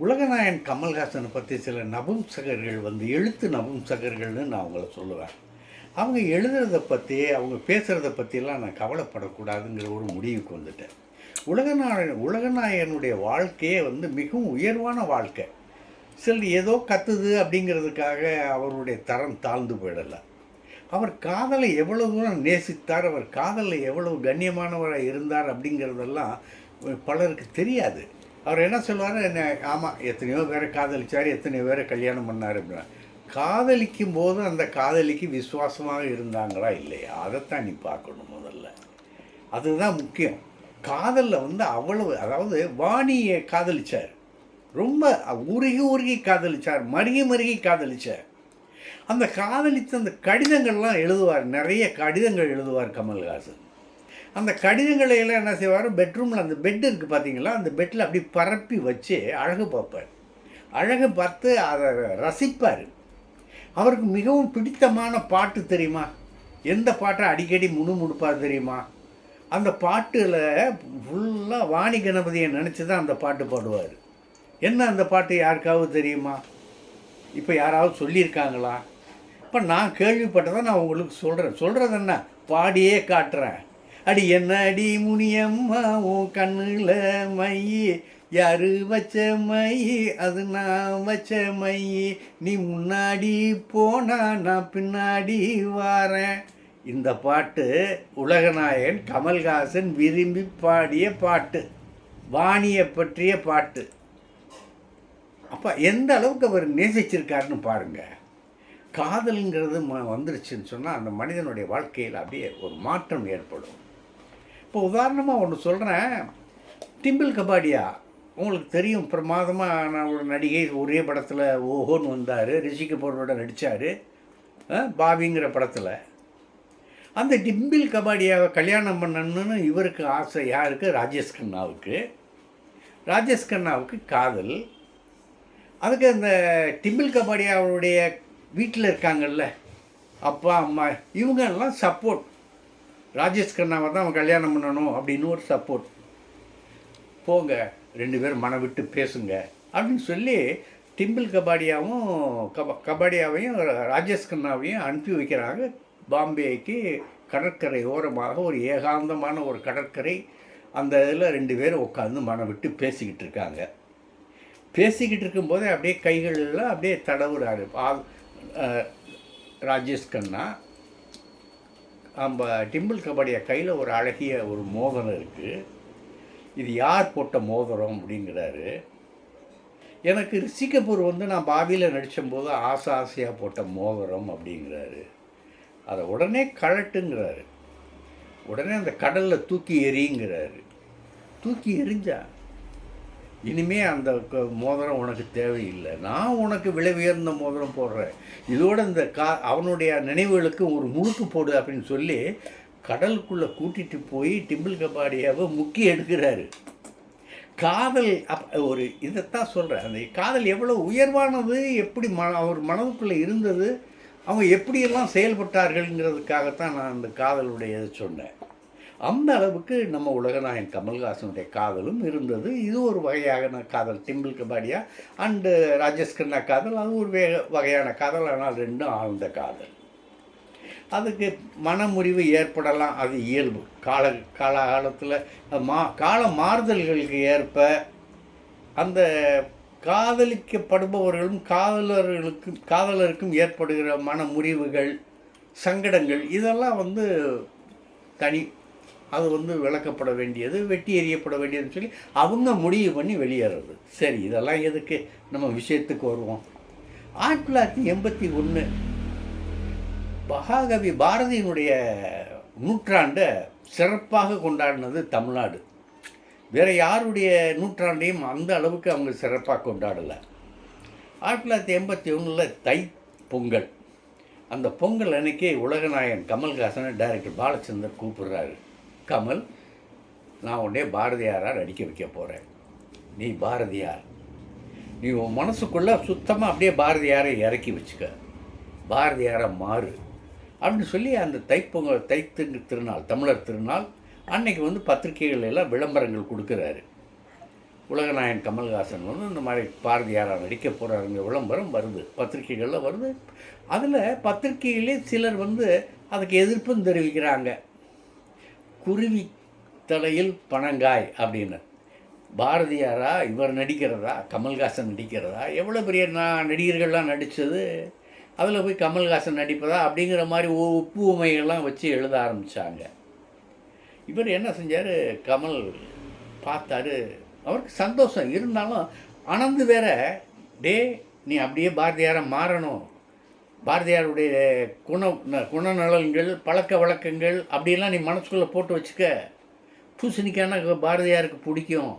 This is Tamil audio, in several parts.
உலகநாயன் கமல்ஹாசனை பற்றி சில நபும்சகர்கள் வந்து எழுத்து நபும்சகர்கள்னு நான் அவங்கள சொல்லுவேன். அவங்க எழுதுறத பற்றி அவங்க பேசுகிறத பற்றியெல்லாம் நான் கவலைப்படக்கூடாதுங்கிற ஒரு முடிவுக்கு வந்துட்டேன். உலகநாயன் உலகநாயகனுடைய வாழ்க்கையே வந்து மிகவும் உயர்வான வாழ்க்கை. சிலர் ஏதோ கத்துது அப்படிங்கிறதுக்காக அவருடைய தரம் தாழ்ந்து போயிடலை. அவர் காதலை எவ்வளோ தூரம் நேசித்தார் அவர் காதலில் எவ்வளவு கண்ணியமானவராக இருந்தார் அப்படிங்கிறதெல்லாம் பலருக்கு தெரியாது. அவர் என்ன சொல்லுவார்? என்ன ஆமாம் எத்தனையோ பேரை காதலிச்சார் எத்தனையோ பேரை கல்யாணம் பண்ணார் அப்படின்னா. காதலிக்கும் போது அந்த காதலிக்கு விசுவாசமாக இருந்தாங்களா இல்லையா? அதைத்தான் நீ பார்க்கணும் முதல்ல. அதுதான் முக்கியம். காதலில் வந்து அவ்வளவு அதாவது வாணியை காதலிச்சார். ரொம்ப உருகி உருகி காதலிச்சார் மருகி மருகி காதலிச்சார். அந்த காதலித்த அந்த கடிதங்கள்லாம் எழுதுவார் நிறைய கடிதங்கள் எழுதுவார் கமல்ஹாசன். அந்த கடிதங்களை எல்லாம் என்ன செய்வார்? பெட்ரூமில் அந்த பெட் இருக்குது பார்த்தீங்களா அந்த பெட்டில் அப்படி பரப்பி வச்சு அழகு பார்ப்பார். அழகு பார்த்து அதை ரசிப்பார். அவருக்கு மிகவும் பிடித்தமான பாட்டு தெரியுமா? எந்த பாட்டை அடிக்கடி முணுமுணுப்பார் தெரியுமா? அந்த பாட்டில் ஃபுல்லாக வாணி கணபதியை நினச்சி தான் அந்த பாட்டு பாடுவார். என்ன அந்த பாட்டு யாருக்காவது தெரியுமா? இப்போ யாராவது சொல்லியிருக்காங்களா? இப்போ நான் கேள்விப்பட்டதை நான் உங்களுக்கு சொல்கிறேன் சொல்கிறது என்ன பாடியே காட்டுறேன். அடி என்ன அடி முனியம்மா உன் கண்ணில் மை யாரு வச்ச மை அது நான் வச்ச மை நீ முன்னாடி போனா நான் பின்னாடி வாரேன். இந்த பாட்டு உலகநாயகன் கமல்ஹாசன் விரும்பி பாடிய பாட்டு. வாணியை பற்றிய பாட்டு. அப்போ எந்த அளவுக்கு அவர் நேசிச்சிருக்காருன்னு பாருங்கள் காதலுங்கிறது ம வந்துருச்சுன்னு சொன்னால் அந்த மனிதனுடைய வாழ்க்கையில் அப்படியே ஒரு மாற்றம் ஏற்படும். இப்போ உதாரணமாக ஒன்று சொல்கிறேன் டிம்பிள் கபாடியா உங்களுக்கு தெரியும் பிரமாதமாக ஒரு நடிகை ஒரே படத்தில் ஓஹோன்னு வந்தார் ரிஷி கபூரோட நடித்தார் பாபிங்கிற படத்தில். அந்த டிம்பிள் கபாடியாவை கல்யாணம் பண்ணணும்னு இவருக்கு ஆசை யாருக்கு? ராஜேஷ் கண்ணாவுக்கு. ராஜேஷ் கண்ணாவுக்கு காதல். அதுக்கு அந்த டிம்பிள் கபாடியாவுடைய வீட்டில் இருக்காங்கல்ல அப்பா அம்மா இவங்கெல்லாம் சப்போர்ட் ராஜேஷ் கண்ணாவை தான் அவன் கல்யாணம் பண்ணணும் அப்படின்னு ஒரு சப்போர்ட் போங்க ரெண்டு பேரும் மனம் விட்டு பேசுங்க அப்படின்னு சொல்லி டிம்பிள் கபாடியாவும் கப கபாடியாவையும் ராஜேஷ் கண்ணாவையும் அனுப்பி வைக்கிறாங்க. பாம்பேக்கு கடற்கரை ஓரமாக ஒரு ஏகாந்தமான ஒரு கடற்கரை. அந்த இதில் ரெண்டு பேரும் உட்காந்து மனம் விட்டு பேசிக்கிட்டு இருக்காங்க. பேசிக்கிட்டு இருக்கும்போதே அப்படியே கைகளில் அப்படியே தடவுறாரு. ராஜேஷ் கண்ணா நம்ம டிம்பிள் கபடிய கையில் ஒரு அழகிய ஒரு மோதிரம் இருக்குது இது யார் போட்ட மோதிரம் அப்படிங்கிறாரு. எனக்கு ரிஷி கபூர் வந்து நான் பாபியில் நடித்தபோது ஆசை ஆசையாக போட்ட மோதிரம் அப்படிங்கிறாரு. அதை உடனே கழட்டுங்கிறாரு. உடனே அந்த கடலில் தூக்கி எறிங்கிறாரு தூக்கி எறிஞ்சா இனிமே அந்த க- மோதிரம் உனக்கு தேவையில்லை. நான் உனக்கு விலை உயர்ந்த மோதிரம் போடுறேன். இதோட இந்த கா அவனுடைய நினைவுகளுக்கு ஒரு முழுக்கு போடு அப்படின்னு சொல்லி கடலுக்குள்ளே கூட்டிகிட்டு போய் டிம்பிள் கபாடியாவை முக்கி எடுக்கிறாரு. காதல் அப் ஒரு இதைத்தான் சொல்கிறேன் அந்த காதல் எவ்வளோ உயர்வானது எப்படி ம அவர் மனதுக்குள்ளே இருந்தது அவங்க எப்படியெல்லாம் செயல்பட்டார்கள்ங்கிறதுக்காகத்தான் நான் அந்த காதலுடைய இதை சொன்னேன். அந்த அளவுக்கு நம்ம உலகநாயகன் கமல்ஹாசனுடைய காதலும் இருந்தது. இது ஒரு வகையான காதல் டிம்பிள் கபாடியா அண்டு ராஜேஷ் கண்ணா காதல். அது ஒரு வே வகையான காதல் ஆனால் ரெண்டும் ஆழ்ந்த காதல். அதுக்கு மனமுறிவு ஏற்படலாம் அது இயல்பு. கால காலகாலத்தில் மா கால மாறுதல்களுக்கு ஏற்ப அந்த காதலிக்கப்படுபவர்களும் காதலர்களுக்கும் காதலருக்கும் ஏற்படுகிற மன முறிவுகள் சங்கடங்கள் இதெல்லாம் வந்து தனி அது வந்து விளக்கப்பட வேண்டியது வெட்டி எறியப்பட வேண்டியதுன்னு சொல்லி அவங்க முடிவு பண்ணி வெளியேறது. சரி இதெல்லாம் எதுக்கு? நம்ம விஷயத்துக்கு வருவோம். ஆயிரத்தி தொள்ளாயிரத்தி எண்பத்தி ஒன்று மகாகவி பாரதியினுடைய நூற்றாண்டை சிறப்பாக கொண்டாடினது தமிழ்நாடு. வேறு யாருடைய நூற்றாண்டையும் அந்த அளவுக்கு அவங்க சிறப்பாக கொண்டாடலை. ஆயிரத்தி தொள்ளாயிரத்தி எண்பத்தி ஒன்றில் தை பொங்கல். அந்த பொங்கல் அன்னைக்கு உலகநாயகன் கமல்ஹாசனை டைரக்டர் பாலச்சந்தர் கூப்பிடுறாரு. கமல் நான் உடனே பாரதியாராக நடிக்க வைக்க போகிறேன் நீ பாரதியார். நீ உன் மனசுக்குள்ளே சுத்தமாக அப்படியே பாரதியாரை இறக்கி வச்சுக்க. பாரதியாரை மாறு. அப்படின்னு சொல்லி அந்த தைப்பொங்கல் தைத்து திருநாள் தமிழர் திருநாள் அன்னைக்கு வந்து பத்திரிகைகள் எல்லாம் விளம்பரங்கள் கொடுக்குறாரு. உலகநாயகன் கமல்ஹாசன் வந்து இந்த மாதிரி பாரதியாராக நடிக்க போகிறாருங்க விளம்பரம் வருது பத்திரிகைகளில் வருது. அதில் பத்திரிகையிலே சிலர் வந்து அதுக்கு எதிர்ப்பும் தெரிவிக்கிறாங்க. குருவி தலையில் பனங்காய் அப்படின்னு. பாரதியாரா இவர் நடிக்கிறதா? கமல்ஹாசன் நடிக்கிறதா? எவ்வளோ பெரிய நான் நடிகர்கள்லாம் நடித்தது அதில் போய் கமல்ஹாசன் நடிப்பதா? அப்படிங்கிற மாதிரி ஒப்பு உமைகள்லாம் வச்சு எழுத ஆரம்பித்தாங்க இவர் என்ன செஞ்சார்? கமல் பார்த்தாரு. அவருக்கு சந்தோஷம். இருந்தாலும் ஆனந்து வேற டே நீ அப்படியே பாரதியாரை மாறணும். பாரதியாருடைய குண ந- குணநலன்கள் பழக்க வழக்கங்கள் அப்படியெல்லாம் நீ மனசுக்குள்ளே போட்டு வச்சுக்க. பூசணிக்கான பாரதியாருக்கு பிடிக்கும்.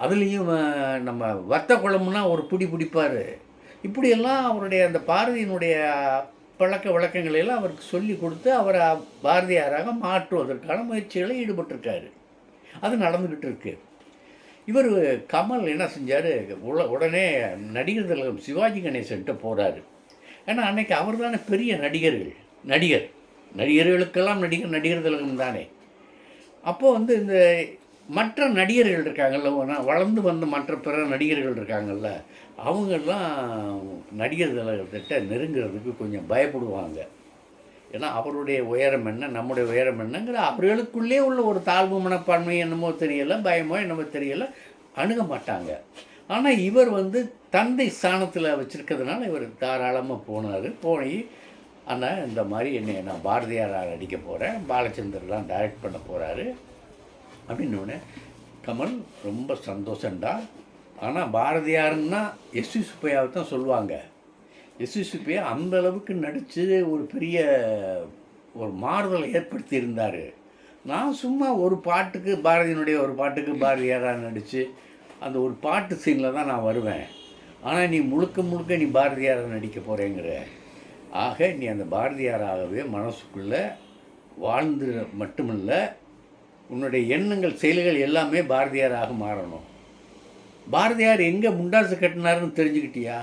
அதுலேயும் நம்ம வத்த குழம்புனா ஒரு பிடி பிடிப்பார். இப்படியெல்லாம் அவருடைய அந்த பாரதியினுடைய பழக்க வழக்கங்களை எல்லாம் அவருக்கு சொல்லி கொடுத்து அவரை பாரதியாராக மாற்றுவதற்கான முயற்சிகளை ஈடுபட்டிருக்காரு. அது நடந்துக்கிட்டு இருக்கு. இவர் கமல் என்ன செஞ்சார்? உடனே நடிகர் திலகம் சிவாஜி கணேசன்கிட்ட போகிறாரு ஏன்னா அன்றைக்கி அவர் தானே பெரிய நடிகர்கள். நடிகர். நடிகர்களுக்கெல்லாம் நடிகர் நடிகர் திலகம் தானே. அப்போ வந்து இந்த மற்ற நடிகர்கள் இருக்காங்கல்ல வளர்ந்து வந்த மற்ற பிற நடிகர்கள் இருக்காங்கல்ல அவங்கெல்லாம் நடிகர் திலகத்திட்ட நெருங்கிறதுக்கு கொஞ்சம் பயப்படுவாங்க. ஏன்னா அவருடைய உயரம் என்ன நம்முடைய உயரம் என்னங்கிற அவர்களுக்குள்ளே உள்ள ஒரு தாழ்வு மனப்பான்மை என்னமோ தெரியலை பயமோ என்னமோ தெரியலை அணுக மாட்டாங்க. ஆனால் இவர் வந்து தந்தை ஸ்தானத்தில் வச்சுருக்கிறதுனால இவர் தாராளமாக போனார். போய் அண்ணா இந்த மாதிரி என்னை நான் பாரதியாராக அடிக்க போகிறேன் பாலச்சந்தர்லாம் டைரக்ட் பண்ண போகிறாரு அப்படின்னு கமல் ரொம்ப சந்தோஷம்டா. ஆனால் பாரதியாருன்னா எஸ்வி சுப்பையாவை தான் சொல்லுவாங்க. எஸ்வி சுப்பையா அந்த அளவுக்கு நடித்து ஒரு பெரிய ஒரு மாறுதலை ஏற்படுத்தி இருந்தார் நான் சும்மா ஒரு பாட்டுக்கு பாரதியினுடைய ஒரு பாட்டுக்கு பாரதியாராக நடித்து அந்த ஒரு பாட்டு சீனில் தான் நான் வருவேன். ஆனால் நீ முழுக்க முழுக்க நீ பாரதியாரை நடிக்க போகிறேங்கிற ஆக நீ அந்த பாரதியாராகவே மனசுக்குள்ளே வாழ்ந்து மட்டுமில்ல உன்னுடைய எண்ணங்கள் செயல்கள் எல்லாமே பாரதியாராக மாறணும். பாரதியார் எங்கே முண்டாசு கட்டினாருன்னு தெரிஞ்சுக்கிட்டியா?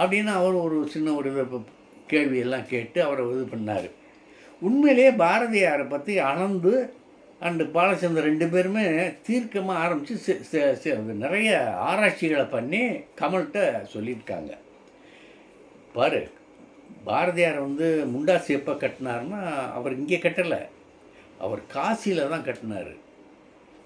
அப்படின்னு அவர் ஒரு சின்ன ஒரு கேள்வியெல்லாம் கேட்டு அவரை இது பண்ணார். உண்மையிலேயே பாரதியாரை பற்றி அனந்து அண்டு பாலச்சந்தர் ரெண்டு பேருமே தீர்க்கமாக ஆரம்பித்து நிறைய ஆராய்ச்சிகளை பண்ணி கமல்கிட்ட சொல்லியிருக்காங்க. பாரு பாரதியார் வந்து முண்டாசு எப்போ கட்டினாருன்னா அவர் இங்கே கட்டலை. அவர் காசியில் தான் கட்டினார்.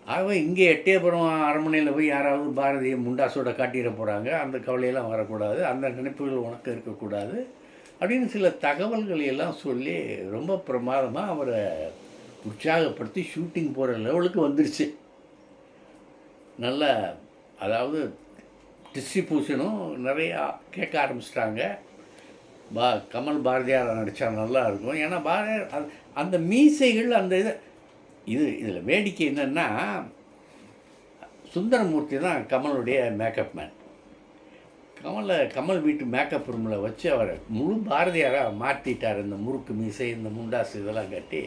ஆகவே இங்கே எட்டயபுரம் அரண்மனையில் போய் யாராவது பாரதியை முண்டாசோட காட்டிட போகிறாங்க அந்த கவலையெல்லாம் வரக்கூடாது அந்த நினைப்புகள் உனக்கு இருக்கக்கூடாது அப்படின்னு சில தகவல்களை எல்லாம் சொல்லி ரொம்ப பிரமாதமாக அவரை உற்சாகப்படுத்தி ஷூட்டிங் போகிற லெவலுக்கு வந்துருச்சு. நல்ல அதாவது டிஸ்ட்ரிபியூஷனும் நிறையா கேட்க ஆரம்பிச்சிட்டாங்க. பா கமல் பாரதியார் நடித்தா நல்லா இருக்கும். ஏன்னா பாரதியார் அந்த- அந்த மீசைகள் அந்த இது இது இதில் வேடிக்கை என்னென்னா சுந்தரமூர்த்தி தான் கமலுடைய மேக்கப் மேன் கமலை கமல் வீட்டு மேக்கப் ரூமில் வச்சு அவரை முழு பாரதியாராக மாற்றிட்டார் இந்த முறுக்கு மீசை இந்த முண்டாசு இதெல்லாம் கட்டி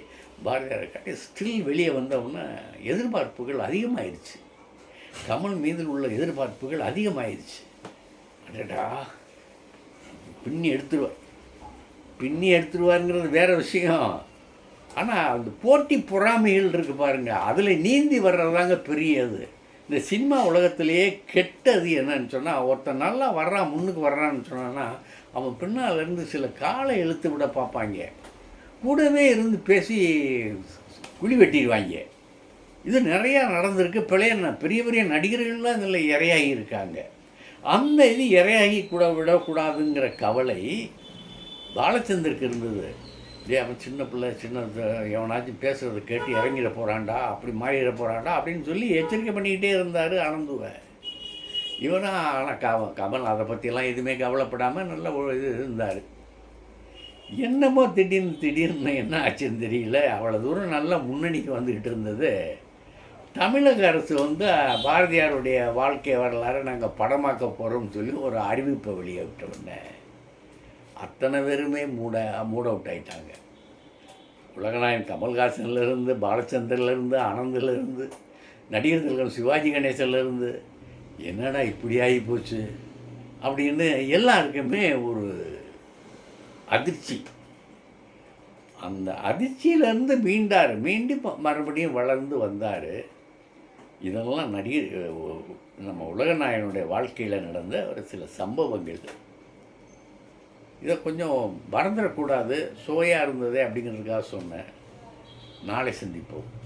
பாரதியாரை கட்டி ஸ்டில் வெளியே வந்தவுடனே எதிர்பார்ப்புகள் அதிகமாகிடுச்சு கமல் மீது உள்ள எதிர்பார்ப்புகள் அதிகமாகிடுச்சு அடடா பின்னி எடுத்துருவார். பின்னி எடுத்துருவாருங்கிறது வேறு விஷயம். ஆனால் அந்த போட்டி பொறாமைகள் இருக்குது பாருங்கள் அதில் நீந்தி வர்றதாங்க பெரியது இந்த சினிமா உலகத்திலேயே கெட்டது என்னன்னு சொன்னால் ஒருத்தன் நல்லா வர்றான் முன்னுக்கு வர்றான்னு சொன்னான்னா அவன் பின்னால் இருந்து சில காலை இழுத்து விட பார்ப்பாங்க. கூடவே இருந்து பேசி குழி வெட்டிடுவாங்க. இது நிறையா நடந்திருக்கு. பிழைய பெரிய பெரிய நடிகர்கள்லாம் இதில் இரையாகி இருக்காங்க. அந்த இது இரையாகி கூட விடக்கூடாதுங்கிற கவலை பாலச்சந்தருக்கு இருந்தது. டே அவன் சின்ன பிள்ளை சின்ன எவனாச்சும் பேசுகிறத கேட்டு இறங்கிட போகிறான்டா அப்படி மாறிட போகிறான்டா அப்படின்னு சொல்லி எச்சரிக்கை பண்ணிக்கிட்டே இருந்தார் ஆனந்துவை. இவனா ஆனால் கம கமல் அதை பற்றியெல்லாம் எதுவுமே கவலைப்படாமல் நல்ல ஒரு இது இருந்தார். என்னமோ திடீர்னு திடீர்னு என்ன ஆச்சுன்னு தெரியல. அவ்வளோ தூரம் நல்லா முன்னணிக்கு வந்துக்கிட்டு இருந்தது. தமிழக அரசு வந்து பாரதியாருடைய வாழ்க்கை வரலாறு நாங்கள் படமாக்க போகிறோம்னு சொல்லி ஒரு அறிவிப்பை வெளியே விட்ட உடனே அத்தனை பேருமே மூட மூட் அவுட் ஆயிட்டாங்க. உலகநாயகன் கமல்ஹாசன்லேருந்து பாலச்சந்தர்லேருந்து ஆனந்திலேருந்து நடிகர் திலகம் சிவாஜி கணேசன்லேருந்து என்னடா இப்படி ஆகி போச்சு? அப்படின்னு எல்லாருக்குமே ஒரு அதிர்ச்சி. அந்த அதிர்ச்சியிலேருந்து மீண்டார். மீண்டும் மறுபடியும் வளர்ந்து வந்தார். இதெல்லாம் நடிகர் நம்ம உலகநாயகனுடைய வாழ்க்கையில் நடந்த ஒரு சில சம்பவங்கள். இதை கொஞ்சம் மறந்துடக்கூடாது சுவையாக இருந்ததே அப்படிங்கிறதுக்காக சொன்னேன். நாளை சந்திப்போம்.